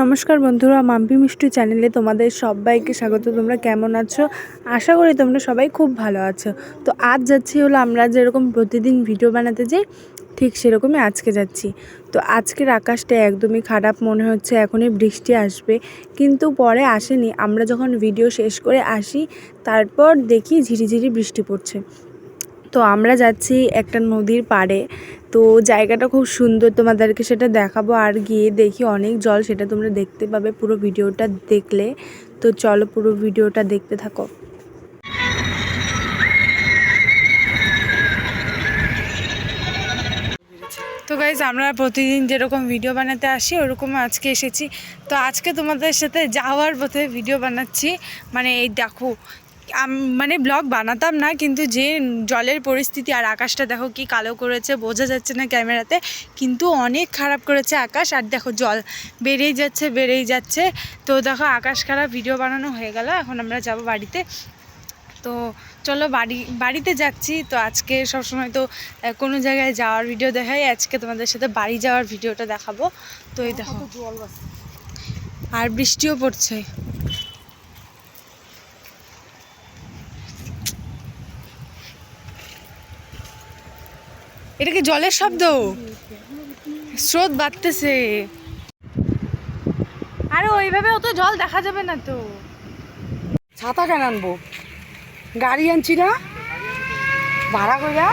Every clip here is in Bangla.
নমস্কার বন্ধুরা, মাম্পি মিষ্টি চ্যানেলে তোমাদের সবাইকে স্বাগত। তোমরা কেমন আছো? আশা করি তোমরা সবাই খুব ভালো আছো। তো আজ যাচ্ছি হলো আমরা যেরকম প্রতিদিন ভিডিও বানাতে যাই, ঠিক সেরকমই আজকে যাচ্ছি। তো আজকের আকাশটা একদমই খারাপ, মনে হচ্ছে এখনই বৃষ্টি আসবে। কিন্তু পরে আসেনি, আমরা যখন ভিডিও শেষ করে আসি, তারপর দেখি ঝিরিঝিরি বৃষ্টি পড়ছে। তো আমরা যাচ্ছি একটা নদীর পাড়ে। তো জায়গাটা খুব সুন্দর, তোমাদেরকে সেটা দেখাবো। আর গিয়ে দেখি অনেক জল, সেটা তোমরা দেখতে পাবে পুরো ভিডিওটা দেখলে। তো চলো পুরো ভিডিওটা দেখতে থাকো। তো গাইজ আমরা প্রতিদিন যেরকম ভিডিও বানাতে আসি ওরকম আজকে এসেছি। তো আজকে তোমাদের সাথে যাওয়ার পথে ভিডিও বানাচ্ছি। মানে এই দেখো মানে ব্লগ বানাতাম না কিন্তু যে জলের পরিস্থিতি আর আকাশটা দেখো কি কালো করেছে বোঝা যাচ্ছে না ক্যামেরাতে কিন্তু অনেক খারাপ করেছে আকাশ। আর দেখো জল বেড়েই যাচ্ছে বেড়েই যাচ্ছে। তো দেখো আকাশ খারাপ ভিডিও বানানো হয়ে গেল এখন আমরা যাব বাড়িতে। তো চলো বাড়ি বাড়িতে যাচ্ছি। তো আজকে সবসময় তো কোনো জায়গায় যাওয়ার ভিডিও দেখাই। আজকে তোমাদের সাথে বাড়ি যাওয়ার ভিডিওটা দেখাবো। তো এই দেখো। আর বৃষ্টিও পড়ছে। এটা কি জলের শব্দ? স্রোত বাড়তেছে। আরে ওইভাবে অত জল দেখা যাবে না তো। ছাতা কেন আনব? গাড়ি আনছি না? ভাড়া কইরা?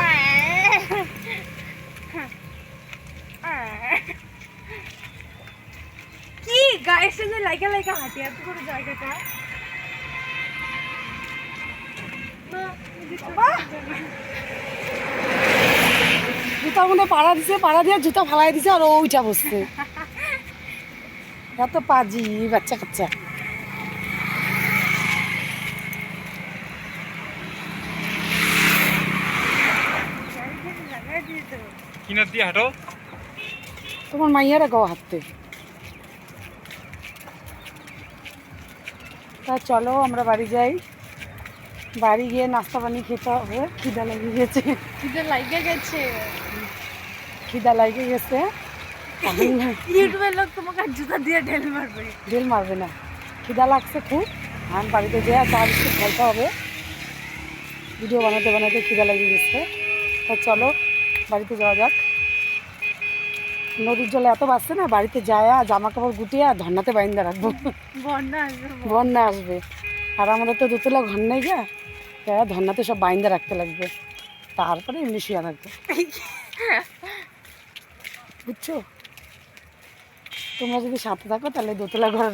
কি গায়ের সাথে লাইকা লাইকা হাঁটি এত করে জায়গাটা? জুতার মধ্যে পাড়া দিছে পাড়া দিয়ে জুতা ফালাই দিছে আর ওইটা বসছে। এত পাজি বাচ্চা কাচ্চা। কিনার দিয়ে হাঁটো। তোমার মাইয়ারা গাও হাঁটতে। তা চলো আমরা বাড়ি যাই। বাড়ি গিয়ে নাস্তা পানি খেতে হবে। খিদা লেগে গেছে। খিদে লাইগা গেছে। খিদা লেগে গেছে। ইউটিউবের লোক তোমাকে জুতা দিয়ে ঢেল মারবে। ঢেল মারবে না। খিদা লাগছে খুব। আর বাড়িতে যেয়ে চা বিস্কুট খাইতে হবে ভিডিও বানাতে বানাতে খিদা লেগে গেছে। তা চলো বাড়িতে যাওয়া যাক। নদীর জলে এত বাড়ছে না বাড়িতে যায় জামা কাপড় গুটিয়ে আর ধন্নাতে বাইন্দা রাখব। বন্যা আসবে বন্যা আসবে। আর আমাদের তো দোতলা ঘর নেই গা। তাই ধন্নাতে সব বাইন্দা রাখতে লাগবে। তারপরে এমনি শুয়ে রাখব বুঝছ? তোমরা যদি সাথে থাকো তাহলে দোতলা ঘর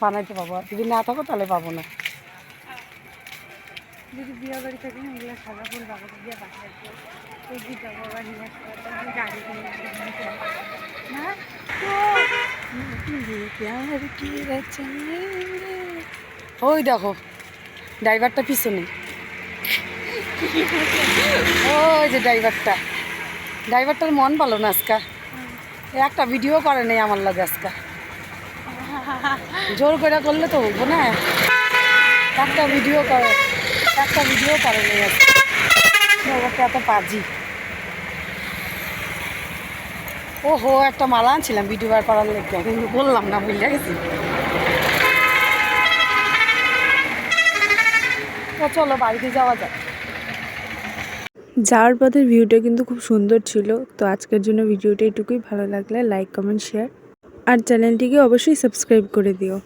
বানাইতে পাবো। আর যদি না থাকো তাহলে পাবো না। যদি বিয়ে বাড়ি থাকে না এগুলো সাদা ফুল বাগাতে দিয়ে বাসা রাখব ওই যাব আবার রিল্যাক্স করতে গাড়ি না? প্যার কি ওই দেখো ড্রাইভারটা পিছনে। ওই যে ড্রাইভারটা। ড্রাইভারটার মন ভালো না আজকা একটা ভিডিও করে নেই আমার লাগে আজকা। জোর করে করলে তো হইব না। একটা ভিডিও করে, একটা ভিডিও করে নেই আজকে। এত পাজি। ও হো একটা মালা আনছিলাম ভিডিও বার করার লেগে। কিন্তু বললাম না বুঝলে গেছি। চলো, বাড়িতে যাওয়া যাক। যাওয়ার পথের ভিউটা কিন্তু খুব সুন্দর ছিল। তো আজকের জন্য ভিডিওটা এটুকুই। ভালো লাগলে লাইক কমেন্ট শেয়ার আর চ্যানেলটিকে অবশ্যই সাবস্ক্রাইব করে দিও।